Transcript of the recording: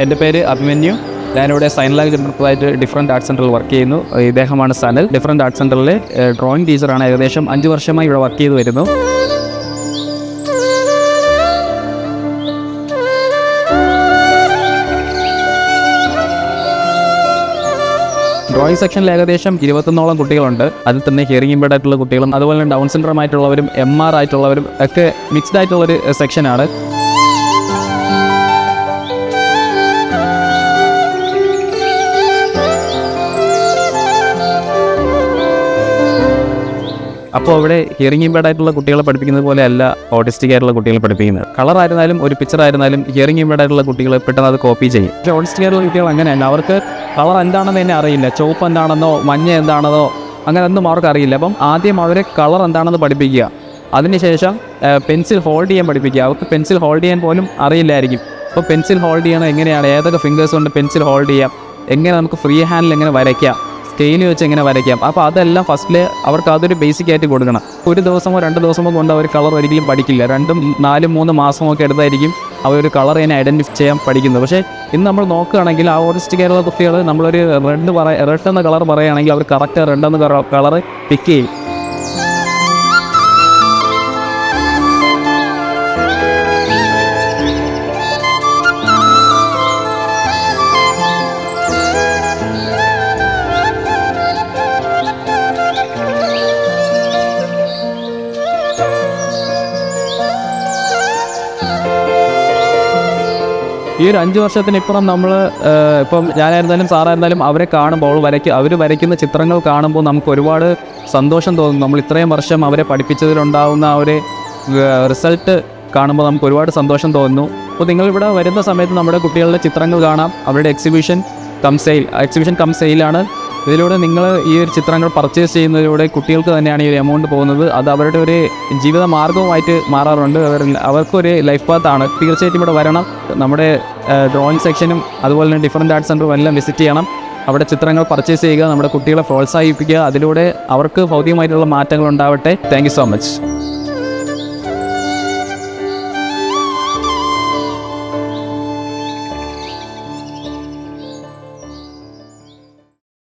എന്റെ പേര് അഭിമന്യു. ഞാനിവിടെ sign language interpret different art സെന്ററിൽ വർക്ക് ചെയ്യുന്നു. ഇദ്ദേഹമാണ് സനൽ ഡിഫറെന്റ് ആർട്ട് സെന്ററിലെ ഡ്രോയിങ് ടീച്ചറാണ് ഏകദേശം അഞ്ച് വർഷമായി ഇവിടെ വർക്ക് ചെയ്തു വരുന്നു. ഡ്രോയിങ് സെക്ഷനിൽ ഏകദേശം ഇരുപത്തൊന്നോളം കുട്ടികളുണ്ട്. അതിൽ തന്നെ ഹിയറിംഗ് ഇമ്പേർഡ് ആയിട്ടുള്ള കുട്ടികളും അതുപോലെ ഡൗൺ സിൻഡ്രോം ആയിട്ടുള്ളവരും എം ആർ ആയിട്ടുള്ളവരും ഒക്കെ മിക്സ്ഡ് ആയിട്ടുള്ളൊരു സെക്ഷനാണ് അപ്പോൾ അവിടെ ഹിയറിംഗ് ഇമ്പേർഡ് ആയിട്ടുള്ള കുട്ടികളെ പഠിപ്പിക്കുന്നത് പോലെയല്ല ഓട്ടിസ്റ്റിക് ആയിട്ടുള്ള കുട്ടികളെ പഠിപ്പിക്കുന്നത്. കളർ ആയിരുന്നാലും ഒരു പിക്ചർ ആയിരുന്നാലും ഹിയറിംഗ് ഇമ്പേർഡ് ആയിട്ടുള്ള കുട്ടികൾ പെട്ടെന്ന് അത് കോപ്പി ചെയ്യും. പക്ഷേ ഓട്ടിസ്റ്റിക് ആയിട്ടുള്ള കുട്ടികൾ അങ്ങനെയല്ല. അവർക്ക് കളർ എന്താണെന്ന് തന്നെ അറിയില്ല. ചുവപ്പ് എന്താണെന്നോ മഞ്ഞ എന്താണെന്നോ അങ്ങനെ ഒന്നും അവർക്ക് അറിയില്ല. അപ്പം ആദ്യം അവരെ കളർ എന്താണെന്ന് പഠിപ്പിക്കുക. അതിനുശേഷം പെൻസിൽ ഹോൾഡ് ചെയ്യാൻ പഠിപ്പിക്കുക. അവർക്ക് പെൻസിൽ ഹോൾഡ് ചെയ്യാൻ പോലും അറിയില്ലായിരിക്കും. അപ്പോൾ പെൻസിൽ ഹോൾഡ് ചെയ്യണം എങ്ങനെയാണ്? ഏതൊക്കെ ഫിംഗേഴ്സ് കൊണ്ട് പെൻസിൽ ഹോൾഡ് ചെയ്യാം? എങ്ങനെ നമുക്ക് ഫ്രീ ഹാൻഡിൽ എങ്ങനെ വരയ്ക്കാം? സ്കെയിൽ വെച്ച് എങ്ങനെ വരയ്ക്കാം. അപ്പോൾ അതെല്ലാം ഫസ്റ്റിൽ അവർക്ക് അതൊരു ബേസിക് ആയിട്ട് കൊടുക്കണം. ഒരു ദിവസമോ രണ്ട് ദിവസമോ കൊണ്ട് അവർ കളർ ഒരിക്കലും പഠിക്കില്ല. രണ്ടും നാലും മൂന്ന് മാസമൊക്കെ എടുത്തായിരിക്കും അവർ ഒരു കളർ തന്നെ ഐഡന്റിഫൈ ചെയ്യാൻ പഠിക്കുന്നത്. പക്ഷേ ഇന്ന് നമ്മൾ നോക്കുകയാണെങ്കിൽ ആ ഓറിസ്റ്റിക് കേരള കുട്ടികൾ നമ്മളൊരു റെഡ് പറ റെഡ് എന്ന കളർ പറയുകയാണെങ്കിൽ അവർ കറക്റ്റ് റെഡ് എന്ന കളർ പിക്ക് ചെയ്യും. ഈ ഒരു അഞ്ച് വർഷത്തിനിപ്പുറം നമ്മൾ ഇപ്പം ഞാനായിരുന്നാലും സാറായിരുന്നാലും അവരെ കാണുമ്പോൾ വരയ്ക്ക് അവർ വരയ്ക്കുന്ന ചിത്രങ്ങൾ കാണുമ്പോൾ നമുക്ക് ഒരുപാട് സന്തോഷം തോന്നും. നമ്മൾ ഇത്രയും വർഷം അവരെ പഠിപ്പിച്ചതിലുണ്ടാവുന്ന ആ ഒരു റിസൾട്ട് കാണുമ്പോൾ നമുക്ക് ഒരുപാട് സന്തോഷം തോന്നുന്നു. അപ്പോൾ നിങ്ങൾ ഇവിടെ വരുന്ന സമയത്ത് നമ്മുടെ കുട്ടികളുടെ ചിത്രങ്ങൾ കാണാം. അവരുടെ exhibition cum sale exhibition cum സെയിലാണ് ഇതിലൂടെ നിങ്ങൾ ഈ ഒരു ചിത്രങ്ങൾ പർച്ചേസ് ചെയ്യുന്നതിലൂടെ കുട്ടികൾക്ക് തന്നെയാണ് ഈ ഒരു എമൗണ്ട് പോകുന്നത്. അത് അവരുടെ ഒരു ജീവിത മാർഗവുമായിട്ട് മാറാറുണ്ട്. അവർ അവർക്കൊരു ലൈഫ് പാത്താണ് തീർച്ചയായിട്ടും ഇവിടെ വരണം. നമ്മുടെ ഡ്രോയിങ് സെക്ഷനും അതുപോലെ തന്നെ ഡിഫറന്റ് ആർട്ട് സെന്ററും എല്ലാം വിസിറ്റ് ചെയ്യണം. അവിടെ ചിത്രങ്ങൾ പർച്ചേസ് ചെയ്യുക നമ്മുടെ കുട്ടികളെ പ്രോത്സാഹിപ്പിക്കുക. അതിലൂടെ അവർക്ക് ഭൗതികമായിട്ടുള്ള മാറ്റങ്ങൾ ഉണ്ടാവട്ടെ. Thank so much